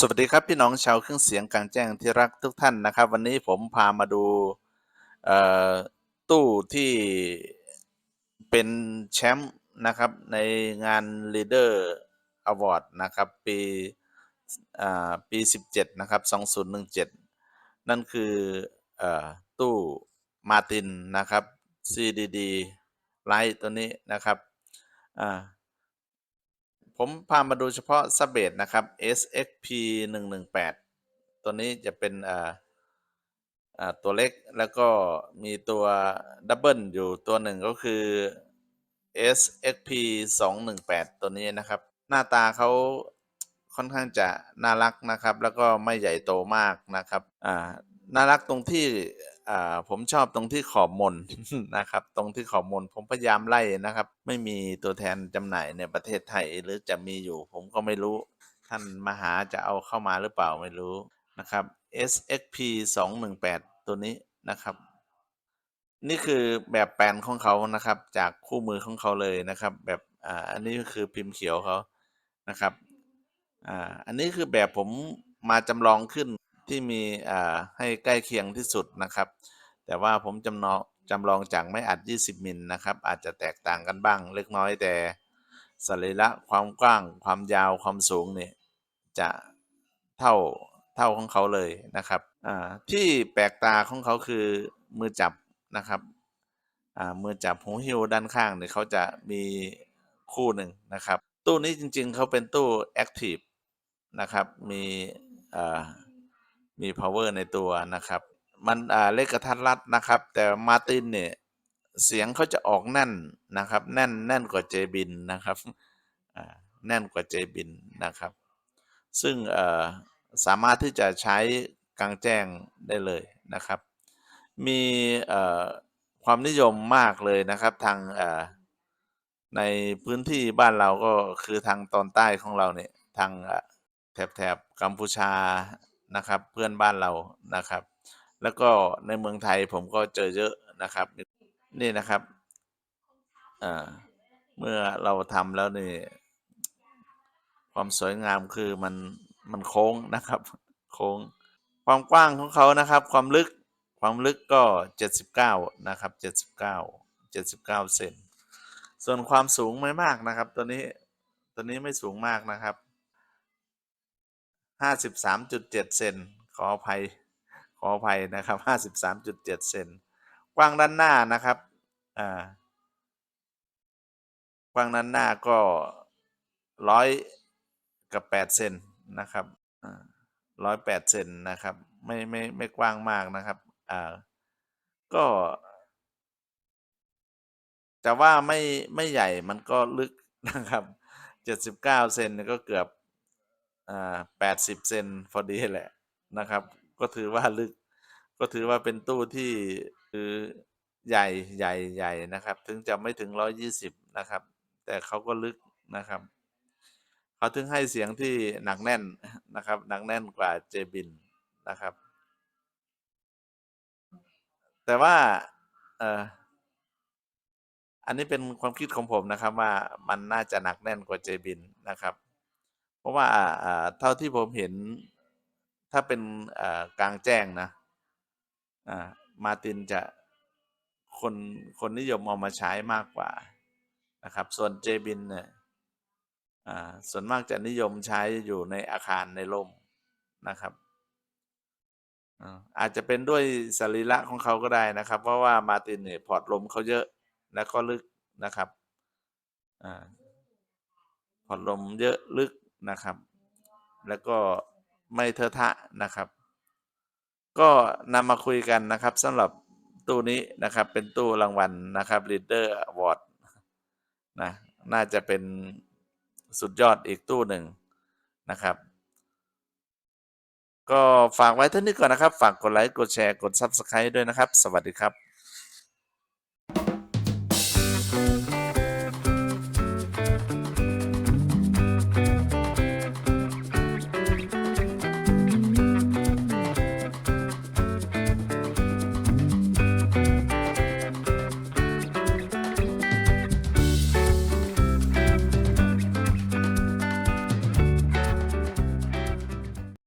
สวัสดีครับพี่น้องชาวเครื่องเสียงกลางแจ้งที่รักทุกท่านนะครับ วันนี้ผมพามาดูตู้ที่เป็นแชมป์นะครับในงาน Leader Award นะครับปีปี 17 นะครับ 2017 นั่นคืออตู้มาตินนะครับ CDD Light ตัวนี้นะครับอ่า ผมพามาดูเฉพาะซับเบสนะครับ SXP 118 ตัวนี้จะเป็นอ่าอ่าตัวเล็กแล้วก็มีตัวดับเบิลอยู่ตัวหนึ่งก็คือ SXP 218 ตัวนี้นะครับ หน้าตาเขาค่อนข้างจะน่ารักนะครับ แล้วก็ไม่ใหญ่โตมากนะครับอ่า น่ารักตรงที่ผมชอบตรงที่ขอบมนนะครับ ตรงที่ขอบมนผมพยายามไล่นะครับ ไม่มีตัวแทนจำหน่ายในประเทศไทยหรือจะมีอยู่ ผมก็ไม่รู้ ท่านมหาจะเอาเข้ามาหรือเปล่าไม่รู้นะครับ SXP 218 ตัวนี้นะครับ นี่คือแบบแปลนของเขานะครับ จากคู่มือของเขาเลยนะครับ แบบอ่าอันนี้คือพิมพ์เขียวเขานะครับอ่าอันนี้คือแบบผมมาจำลองขึ้น ที่มีให้ใกล้เคียงที่สุดนะครับ แต่ว่าผมจำลองจำลองจากไม่อัด 20 มิลนะครับ อาจจะแตกต่างกันบ้างเล็กน้อยแต่สรีระความกว้างความยาวความสูงเนี่ยจะเท่าเท่าของเขาเลยนะครับที่แปลกตาของเขาคือมือจับนะครับมือจับหูหิ้วด้านข้างเนี่ยเขาจะมีคู่หนึ่งนะครับ ตู้นี้จริงๆเขาเป็นตู้ Active นะครับมีอ มี power ในตัวนะครับ มันอ่าเล็กระทัดรัดนะครับ แต่มาตินเนี่ยเสียงเขาจะออกแน่นนะครับ แน่นแน่นกว่าเจบินนะครับแน่นกว่าเจบินนะครับ ซึ่งสามารถที่จะใช้กลางแจ้งได้เลยนะครับ มีความนิยมมากเลยนะครับทางในพื้นที่บ้านเราก็คือทางตอนใต้ของเราเนี่ยทางแถบแถบกัมพูชา นะครับ เพื่อนบ้านเรานะครับ แล้วก็ในเมืองไทยผมก็เจอเยอะนะครับ นี่นะครับเมื่อเราทำแล้วนี่ความสวยงามคือมันมันโค้งนะครับ โค้งความกว้างของเขานะครับ ความลึกความลึกก็ 79 นะครับ 79 79 เซน ส่วนความสูงไม่มากนะครับ ตัวนี้ ตัวนี้ไม่สูงมากนะครับ 53.7เจ็ดเซนขออภัยขออภัยนะครับ53.7เจ็ดเซนกว้างด้านหน้านะครับอ่ากว้างด้านหน้าก็ร้อยกับแปดเซนนะครับร้อยแปดเซนนะครับ ไม่ไม่ไม่กว้างมากนะครับอ่าก็แต่ว่าไม่ไม่ใหญ่มันก็ลึกนะครับเจ็ดสิบเก้าเซนก็เกือบ อ่าแปดสิบเซนพอดีแหละนะครับ ก็ถือว่าลึก ก็ถือว่าเป็นตู้ที่คือใหญ่ใหญ่ใหญ่นะครับ ถึงจะไม่ถึงร้อยี่สิบนะครับ แต่เขาก็ลึกนะครับเขาถึงให้เสียงที่หนักแน่นนะครับ หนักแน่นกว่าเจบินนะครับ แต่ว่าเอออันนี้เป็นความคิดของผมนะครับว่ามันน่าจะหนักแน่นกว่าเจบินนะครับ ราะว่าอ่าเท่าที่ผมเห็น ถ้าเป็นอ่ากลางแจ้งนะอ่ามาตินจะคนคนนิยมเอามาใช้มากกว่านะครับ ส่วนเจบินเนี่ยส่วนมากจะนิยมใช้อยู่ในอาคารในร่มนะครับอาจจะเป็นด้วยสรีระของเขาก็ได้นะครับ เพราะว่ามาตินเนี่ยพอร์ตลมเขาเยอะแล้วก็ลึกนะครับอ่าพอร์ตลมเยอะลึก นะครับ แล้วก็ไม่เทอะทะนะครับ ก็นำมาคุยกันนะครับสำหรับตู้นี้นะครับ เป็นตู้รางวัลนะครับ Leader Award นะน่าจะเป็นสุดยอดอีกตู้หนึ่งนะครับ ก็ฝากไว้เท่านี้ก่อนนะครับ ฝากกดไลค์ กดแชร์ กด Subscribe ด้วยนะครับ สวัสดีครับ